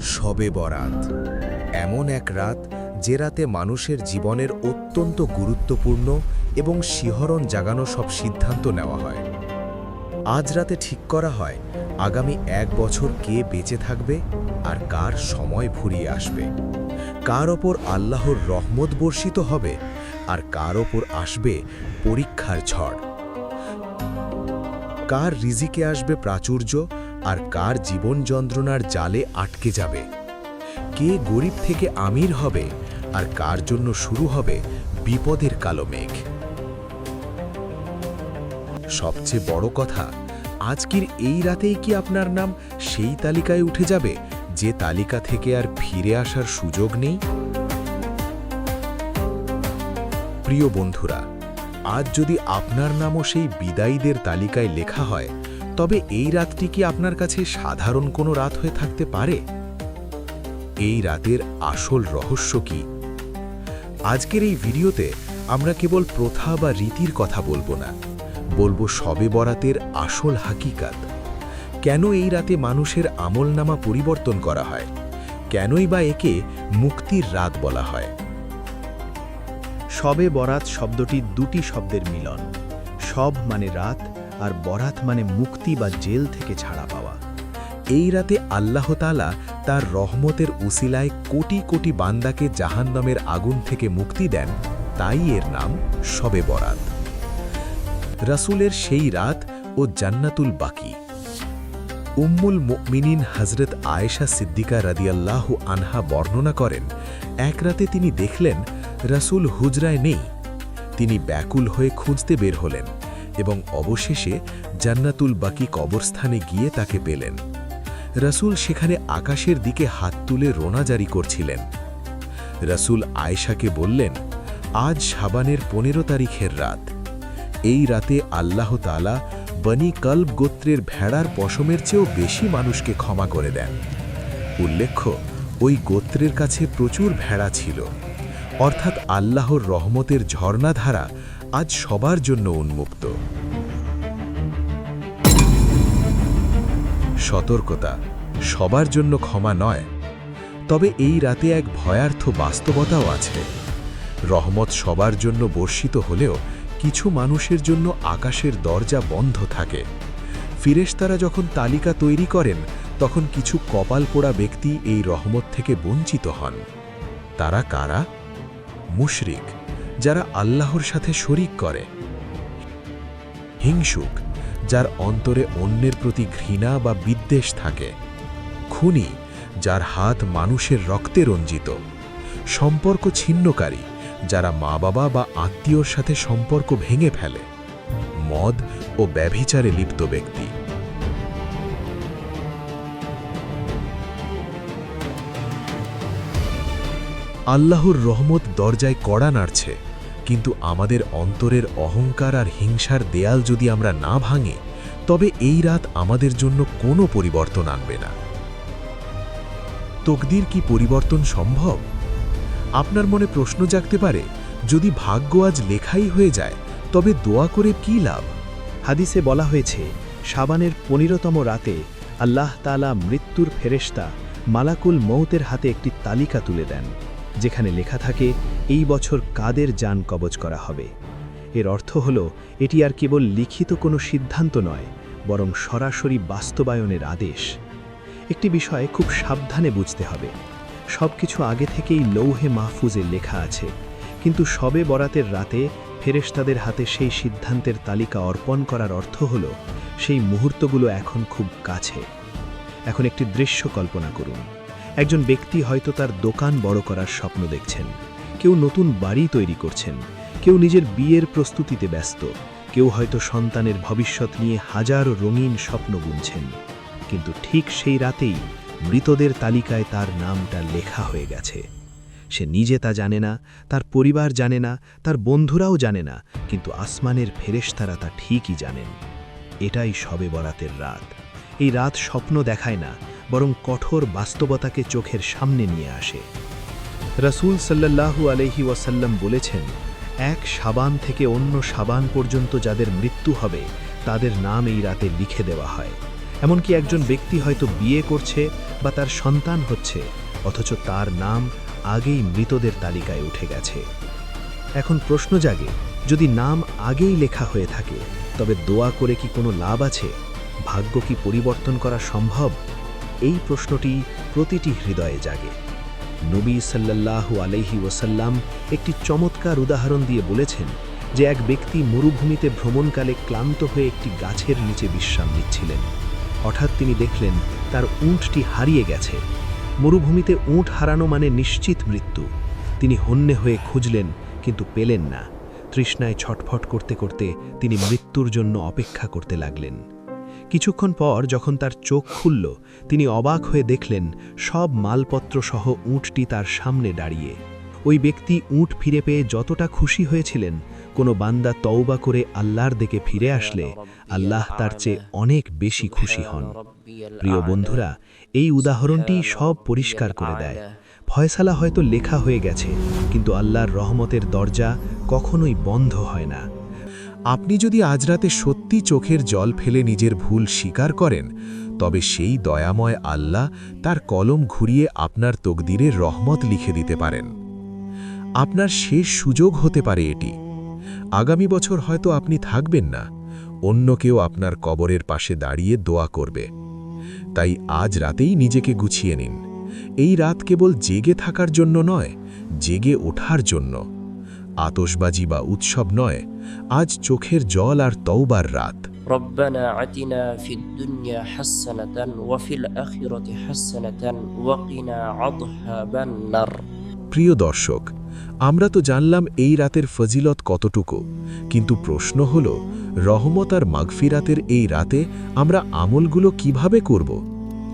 শবে বরাত। এমন এক রাত যে রাতে মানুষের জীবনের অত্যন্ত গুরুত্বপূর্ণ এবং শিহরণ জাগানো সব সিদ্ধান্ত নেওয়া হয়। আজ রাতে ঠিক করা হয়, আগামী এক বছর কে বেঁচে থাকবে আর কার সময় ফুরিয়ে আসবে। কার ওপর আল্লাহর রহমত বর্ষিত হবে আর কার ওপর আসবে পরীক্ষার ঝড়। কার রিজিকে আসবে প্রাচুর্য আর কার জীবন যন্ত্রণার জালে আটকে যাবে? কে গরিব থেকে আমির হবে আর কার জন্য শুরু হবে বিপদের কালো মেঘ? সবচেয়ে বড় কথা, আজকের এই রাতেই কি আপনার নাম সেই তালিকায় উঠে যাবে যে তালিকা থেকে আর ফিরে আসার সুযোগ নেই? প্রিয় বন্ধুরা, আজ যদি আপনার নামও সেই বিদায়ীদের তালিকায় লেখা হয় তবে এই রাতটি কি আপনার কাছে সাধারণ কোনো রাত হয়ে থাকতে পারে? এই রাতের আসল রহস্য কি? আজকের এই ভিডিওতে আমরা কেবল প্রথা বা রীতির কথা বলব না, বলব সবে বরাতের আসল হাকিকাত। কেন এই রাতে মানুষের আমলনামা পরিবর্তন করা হয়? কেনই বা একে মুক্তির রাত বলা হয়? শবে বরাত শব্দটি দুটি শব্দের মিলন। সব মানে রাত আর বরাত মানে মুক্তি বা জেল থেকে ছাড়া পাওয়া। এই রাতে আল্লাহ তালা তার রহমতের উসিলায় কোটি কোটি বান্দাকে জাহান্নামের আগুন থেকে মুক্তি দেন, তাই এর নাম শবে বরাত। রাসূলের সেই রাত ও জান্নাতুল বাকি। উম্মুল মুমিনিন হজরত আয়েশা সিদ্দিকা রাদিয়াল্লাহু আনহা বর্ণনা করেন, এক রাতে তিনি দেখলেন, রাসূল হুজরায় নেই। তিনি ব্যাকুল হয়ে খুঁজতে বের হলেন। এবং অবশেষে জান্নাতুল বাকি কবরস্থানে গিয়ে তাকে পেলেন। রাসূল সেখানে আকাশের দিকে হাত তুলে রোনা জারি করছিলেন। রাসূল আয়েশাকে বললেন, আজ সাবানের পনেরো তারিখের রাত। এই রাতে আল্লাহ তালা বনি কল্ব গোত্রের ভেড়ার পশমের চেয়েও বেশি মানুষকে ক্ষমা করে দেন। উল্লেখ্য, ওই গোত্রের কাছে প্রচুর ভেড়া ছিল। অর্থাৎ আল্লাহর রহমতের ঝর্ণাধারা আজ সবার জন্য উন্মুক্ত। সতর্কতা সবার জন্য ক্ষমা নয়, তবে এই রাতে এক ভয়ার্থ বাস্তবতাও আছে। রহমত সবার জন্য বর্ষিত হলেও কিছু মানুষের জন্য আকাশের দরজা বন্ধ থাকে। ফিরেশতারা যখন তালিকা তৈরি করেন, তখন কিছু কপাল পোড়া ব্যক্তি এই রহমত থেকে বঞ্চিত হন। তারা কারা? মুশরিক। যারা আল্লাহর সাথে শরিক করে। হিংসুক, যার অন্তরে অন্যের প্রতি ঘৃণা বা বিদ্বেষ থাকে। খুনি, যার হাত মানুষের রক্তে রঞ্জিত। সম্পর্ক ছিন্নকারী, যারা মা বাবা বা আত্মীয়র সাথে সম্পর্ক ভেঙে ফেলে। মদ ও ব্যভিচারে লিপ্ত ব্যক্তি। আল্লাহর রহমত দরজায় কড়া নাড়ছে। কিন্তু আমাদের অন্তরের অহংকার আর হিংসার দেয়াল যদি আমরা না ভাঙে, তবে এই রাত আমাদের জন্য কোনো পরিবর্তন আনবে না। তকদির কি পরিবর্তন সম্ভব? আপনার মনে প্রশ্ন জাগতে পারে, যদি ভাগ্য আজ লেখাই হয়ে যায়, তবে দোয়া করে কি লাভ? হাদিসে বলা হয়েছে, সাবানের পনেরোতম রাতে আল্লাহ তালা মৃত্যুর ফেরেশতা মালাকুল মৌতের হাতে একটি তালিকা তুলে দেন, যেখানে লেখা থাকে এই বছর কাদের যান কবজ করা হবে? এর অর্থ হল, এটি আর কেবল লিখিত কোনো সিদ্ধান্ত নয়, বরং সরাসরি বাস্তবায়নের আদেশ। একটি বিষয় খুব সাবধানে বুঝতে হবে। সব কিছু আগে থেকেই লৌহে মাহফুজে লেখা আছে, কিন্তু সবে বরাতের রাতে ফেরেশতাদের হাতে সেই সিদ্ধান্তের তালিকা অর্পণ করার অর্থ হল, সেই মুহূর্তগুলো এখন খুব কাছে। এখন একটি দৃশ্য কল্পনা করুন। একজন ব্যক্তি হয়তো তার দোকান বড় করার স্বপ্ন দেখছেন। কেউ নতুন বাড়ি তৈরি করছেন, কেউ নিজের বিয়ের প্রস্তুতিতে ব্যস্ত, কেউ হয়তো সন্তানের ভবিষ্যৎ নিয়ে হাজারো রঙিন স্বপ্ন বুনছেন কিন্তু ঠিক সেই রাতেই মৃতদের তালিকায় তার নামটা লেখা হয়ে গেছে। সে নিজে তা জানে না, তার পরিবার জানে না, তার বন্ধুরাও জানে না, কিন্তু আসমানের ফেরেশতারা তা ঠিকই জানেন। এটাই সবে বরাতের রাত। এই রাত স্বপ্ন দেখায় না, বরং কঠোর বাস্তবতাকে চোখের সামনে নিয়ে আসে। রসুল সাল্লাল্লাহু আলহি ওয়াসাল্লাম বলেছেন, এক সাবান থেকে অন্য সাবান পর্যন্ত যাদের মৃত্যু হবে, তাদের নাম এই রাতে লিখে দেওয়া হয়। এমনকি একজন ব্যক্তি হয়তো বিয়ে করছে বা তার সন্তান হচ্ছে, অথচ তার নাম আগেই মৃতদের তালিকায় উঠে গেছে। এখন প্রশ্ন জাগে, যদি নাম আগেই লেখা হয়ে থাকে, তবে দোয়া করে কি কোনো লাভ আছে? ভাগ্য কি পরিবর্তন করা সম্ভব? এই প্রশ্নটি প্রতিটি হৃদয়ে জাগে। নবী সাল্লাল্লাহু আলাইহি ওয়াসাল্লাম একটি চমৎকার উদাহরণ দিয়ে বলেছেন যে এক ব্যক্তি মরুভূমিতে ভ্রমণকালে ক্লান্ত হয়ে একটি গাছের নিচে বিশ্রাম নিচ্ছিলেন। হঠাৎ তিনি দেখলেন তার উঁটটি হারিয়ে গেছে। মরুভূমিতে উঁট হারানো মানে নিশ্চিত মৃত্যু। তিনি হন্যে হয়ে খুঁজলেন, কিন্তু পেলেন না। তৃষ্ণায় ছটফট করতে করতে তিনি মৃত্যুর জন্য অপেক্ষা করতে লাগলেন। কিছুক্ষণ পর যখন তার চোখ খুলল, তিনি অবাক হয়ে দেখলেন, সব মালপত্র সহ উঁটটি তার সামনে দাঁড়িয়ে। ওই ব্যক্তি উঁট ফিরে পেয়ে যতটা খুশি হয়েছিলেন, কোনো বান্দা তওবা করে আল্লাহর দিকে ফিরে আসলে, আল্লাহ তার চেয়ে অনেক বেশি খুশি হন। প্রিয় বন্ধুরা, এই উদাহরণটি সব পরিষ্কার করে দেয়। ফয়সালা হয়তো লেখা হয়ে গেছে, কিন্তু আল্লাহর রহমতের দরজা কখনোই বন্ধ হয় না। আপনি যদি আজ রাতে সত্যি চোখের জল ফেলে নিজের ভুল স্বীকার করেন, তবে সেই দয়াময় আল্লাহ তার কলম ঘুরিয়ে আপনার তকদিরের রহমত লিখে দিতে পারেন। আপনার শেষ সুযোগ হতে পারে এটি। আগামী বছর হয়তো আপনি থাকবেন না, অন্য কেউ আপনার কবরের পাশে দাঁড়িয়ে দোয়া করবে। তাই আজ রাতেই নিজেকে গুছিয়ে নিন। এই রাত কেবল জেগে থাকার জন্য নয়, জেগে ওঠার জন্য। আতসবাজি বা উৎসব নয় আজ চোখের জল আর তওবার রাত ربنا عتنا في الدنيا حسنة وفي الآخرة حسنة وقنا عذاب النار প্রিয় দর্শক আমরা তো জানলাম এই রাতের ফজিলত কতটুকু কিন্তু প্রশ্ন হল রহমত আর মাগফিরাতের এই রাতে আমরা আমলগুলো কিভাবে করব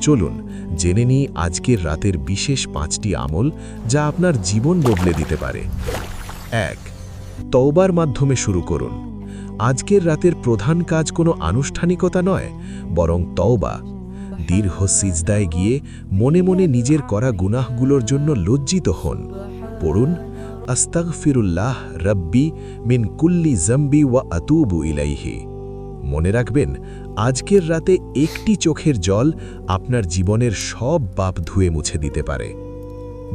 চলুন জেনে নিই আজকের রাতের বিশেষ পাঁচটি আমল যা আপনার জীবন বদলে দিতে পারে এক। তওবার মাধ্যমে শুরু করুন। আজকের রাতের প্রধান কাজ কোনো আনুষ্ঠানিকতা নয়, বরং তওবা। দীর্ঘ সিজদায় গিয়ে মনে মনে নিজের করা গুনাহগুলোর জন্য লজ্জিত হন। পড়ুন আস্তাক ফিরুল্লাহ রব্বি মিন কুল্লি জম্বি ওয়া আতুবু ইলাইহি। মনে রাখবেন, আজকের রাতে একটি চোখের জল আপনার জীবনের সব বাপ ধুয়ে মুছে দিতে পারে।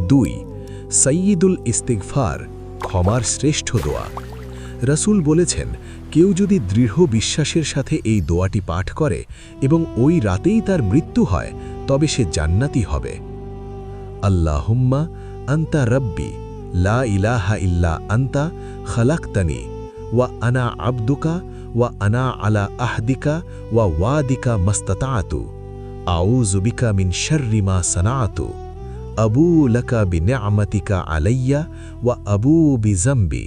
দুই সঈদুল ইস্তিগফার ক্ষমার শ্রেষ্ঠ দোয়া। রসুল বলেছেন, কেউ যদি দৃঢ় বিশ্বাসের সাথে এই দোয়াটি পাঠ করে এবং ওই রাতেই তার মৃত্যু হয়, তবে সে জান্নাতি হবে। আল্লাহুম্মা আন্তা রব্বি, লা ইলাহা ইল্লা আন্তা খালাক্তানি, ওয়া আনা আব্দুকা, ওয়া আনা আলা আহদিকা, ওয়া ওয়াদিকা মস্ততাতু, আউযু বিকা মিন শাররি মা সানাতু। আবু লকা বি বিনিআমাতিকা আলাইয়া ওয়া আবু বি জম্বি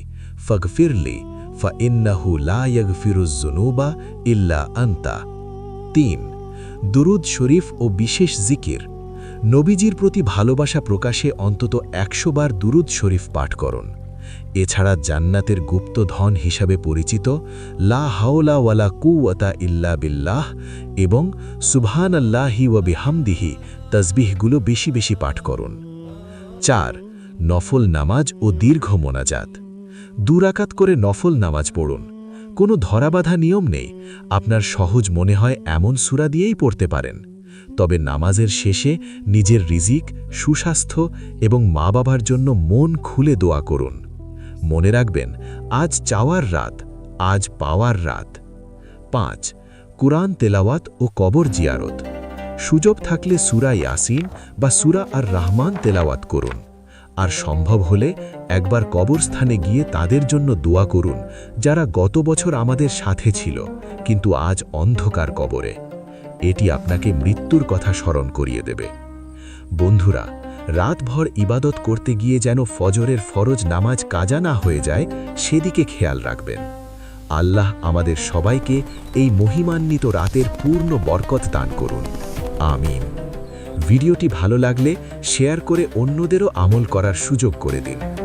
ফগফিরলি, ফাইন্নাহু লা ইয়াগফিরুজ যুনুবা ইল্লা আন্তা। তিন, দুরুদ শরীফ ও বিশেষ জিকির। নবীজির প্রতি ভালোবাসা প্রকাশে অন্তত একশো বার দুরুদ শরীফ পাঠ করুন। এছাড়া জান্নাতের গুপ্ত ধন হিসাবে পরিচিত লা হাওলা ওয়ালা কুওয়াতা ইল্লা বিল্লাহ এবং সুবহান আল্লাহি ওয়া বিহামদিহি তসবিহগুলো বেশি বেশি পাঠ করুন। চার, নফল নামাজ ও দীর্ঘ মোনাজাত। দুরাকাত করে নফল নামাজ পড়ুন। কোনো ধরাবাধা নিয়ম নেই। আপনার সহজ মনে হয় এমন সুরা দিয়েই পড়তে পারেন। তবে নামাজের শেষে নিজের রিজিক, সুস্বাস্থ্য এবং মা বাবার জন্য মন খুলে দোয়া করুন। মনে রাখবেন, আজ চাওয়ার রাত, আজ পাওয়ার রাত। পাঁচ, কুরআন তেলাওয়াত ও কবর জিয়ারত। সুযোগ থাকলে সুরা ইয়াসিন বা সুরা আর রহমান তেলাওয়াত করুন। আর সম্ভব হলে একবার কবরস্থানে গিয়ে তাদের জন্য দোয়া করুন, যারা গত বছর আমাদের সাথে ছিল, কিন্তু আজ অন্ধকার কবরে। এটি আপনাকে মৃত্যুর কথা স্মরণ করিয়ে দেবে। বন্ধুরা রাতভর ইবাদত করতে গিয়ে যেন ফজরের ফরজ নামাজ কাজা না হয়ে যায়, সেদিকে খেয়াল রাখবেন। আল্লাহ আমাদের সবাইকে এই মহিমান্বিত রাতের পূর্ণ বরকত দান করুন। আমিন। ভিডিওটি ভালো লাগলে শেয়ার করে অন্যদেরও আমল করার সুযোগ করে দিন।